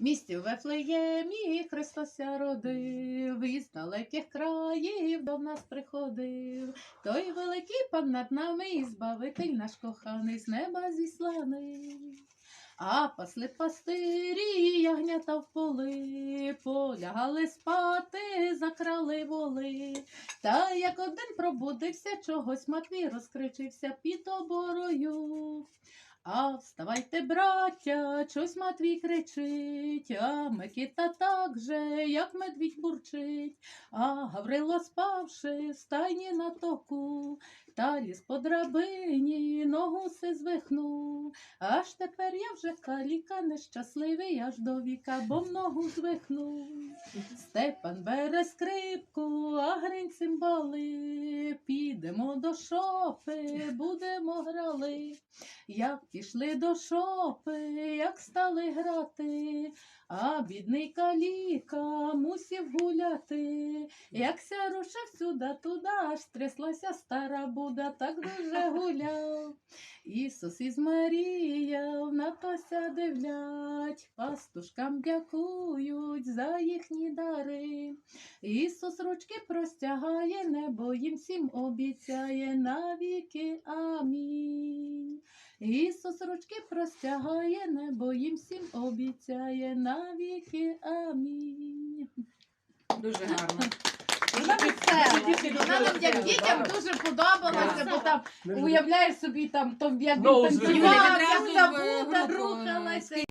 Місті Вефлеємі Христося родив, із далеких країв до нас приходив. Той великий пан над нами, і збавитель наш коханий, з неба зісланий. А пасли пастирі, ягнята в поли, полягали спати, закрали воли. Та як один пробудився, чогось Матвій розкричився під оборою. А вставайте, браття, щось Матвій кричить, а Микита так же, як медвідь бурчить, а Гаврило спавши в стайні на току, та ліз по драбині, ногу си звихнув. Аж тепер я вже каліка нещасливий аж до віка, бо ногу звихнув. Степан бере скрипку, а гринь цимбали, підемо до шопи, будемо грали. Як пішли до шопи, як стали грати, а бідний каліка мусів гуляти. Якся рушив сюди туди, аж тряслася стара буда, так дуже гуляв. Ісус із Марія на тося дивлять, пастушкам дякують за їхні дари. Ісус ручки простягає, небо їм всім обіцяє навіки. Амінь. Ісус ручки простягає, небо їм всім обіцяє навіки. Амінь. Дуже гарно. Вона весела. Вона нам як дітям дуже подобалася, бо там уявляєш собі там, там як він танцював, як Одразу та в Буда групу, рухалася.